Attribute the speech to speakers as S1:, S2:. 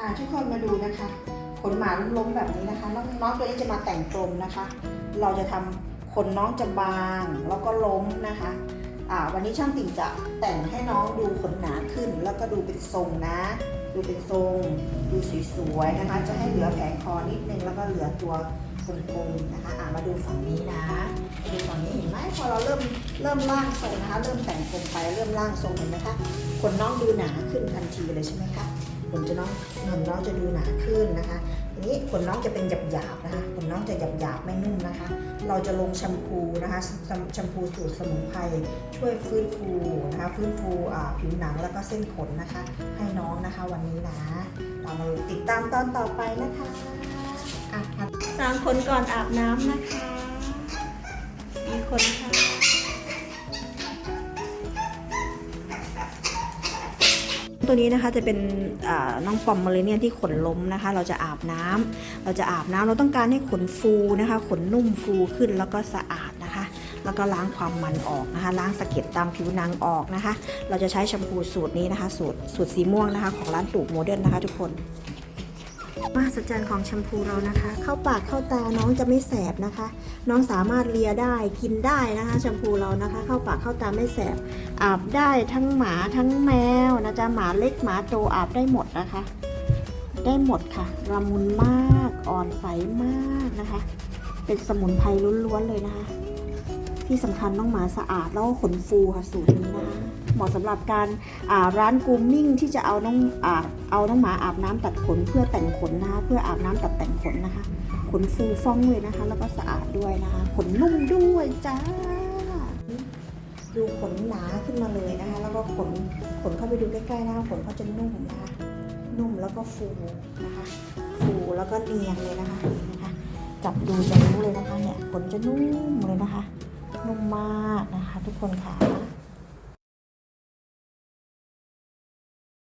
S1: อ่าทุกคนมาดูนะคะ ขนหมาล้มแบบนี้นะคะ น้องน้องตัวนี้จะมาแต่งกลมนะคะ เราจะทำขนน้องจะบางแล้วก็ล้มนะคะอ่าวันนี้ช่างติ่งจะแต่งให้น้องดูขนหนาขึ้น แล้วก็ดูเป็นทรงนะ ดูเป็นทรง ดูสวยๆนะคะ จะให้เหลือแผงคอนิดนึงแล้วก็เหลือตัวกลมๆนะคะอ่ามาดูฝั่งนี้นะมาดูฝั่งนี้เห็นไหมพอเราเริ่มเริ่มล่างทรงนะคะ เริ่มแต่งกลมไปเริ่มล่างทรงเห็นไหมคะขนน้องดูหนาขึ้นทันทีเลยใช่ไหมคะ ขนจะน้องขนน้องจะดูหนาขึ้นนะคะทีนี้ขนน้องจะเป็นหยาบๆนะคะขนน้องจะหยาบๆไม่นุ่มนะคะ เราจะลงแชมพูนะคะแชมพูสูตรสมุนไพรช่วยฟื้นฟูนะคะฟื้นฟูผิวหนังแล้วก็เส้นขนนะคะ ให้น้องนะคะวันนี้นะเรามาติดตามตอนต่อไปนะคะอะสางขนก่อนอาบน้ำนะคะมีคนค่ะ ตัวนี้นะคะจะเป็นน้องปอมมาเลเนียที่ขนล้มนะคะ เราจะอาบน้ำเราจะอาบน้ำเราต้องการให้ขนฟูนะคะ ขนนุ่มฟูขึ้นแล้วก็สะอาดนะคะ แล้วก็ล้างความมันออกนะคะ ล้างสะเก็ดตามผิวหนังออกนะคะ เราจะใช้แชมพูสูตรนี้นะคะ สูตรสูตรสีม่วงนะคะ ของร้านตูกโมเดิร์นนะคะ ทุกคน มหัศจรรย์ของแชมพูเรานะคะ เข้าปากเข้าตาน้องจะไม่แสบนะคะ น้องสามารถเลียได้กินได้นะคะแชมพูเรานะคะ เข้าปากเข้าตาไม่แสบอาบได้ทั้งหมาทั้งแมวนะจ๊ะหมาเล็กหมาโตอาบได้หมดนะคะ ได้หมดค่ะละมุนมากอ่อนใสมากนะคะ เป็นสมุนไพรล้วนๆเลยนะคะ ที่สำคัญน้องหมาสะอาดแล้วก็ขนฟูค่ะสูตรนี้นะคะเหมาะสำหรับการร้านกรูมมิ่งที่จะเอาน้องอาเอาน้องหมาอาบน้ำตัดขนเพื่อแต่งขนนะคะเพื่ออาบน้ำตัดแต่งขนนะคะ ขนฟูฟ่องเลยนะคะ แล้วก็สะอาดด้วยนะคะ ขนนุ่มด้วยจ้าดูขนหนาขึ้นมาเลยนะคะ แล้วก็ขนขนเข้าไปดูใกล้ๆนะคะขนเขาจะนุ่มนะคะนุ่มแล้วก็ฟูนะคะ ฟูแล้วก็เนียนเลยนะคะนะคะ จับดูจะรู้เลยนะคะเนี่ยขนจะนุ่มเลยนะคะ นุ่มมากนะคะ ทุกคนค่ะ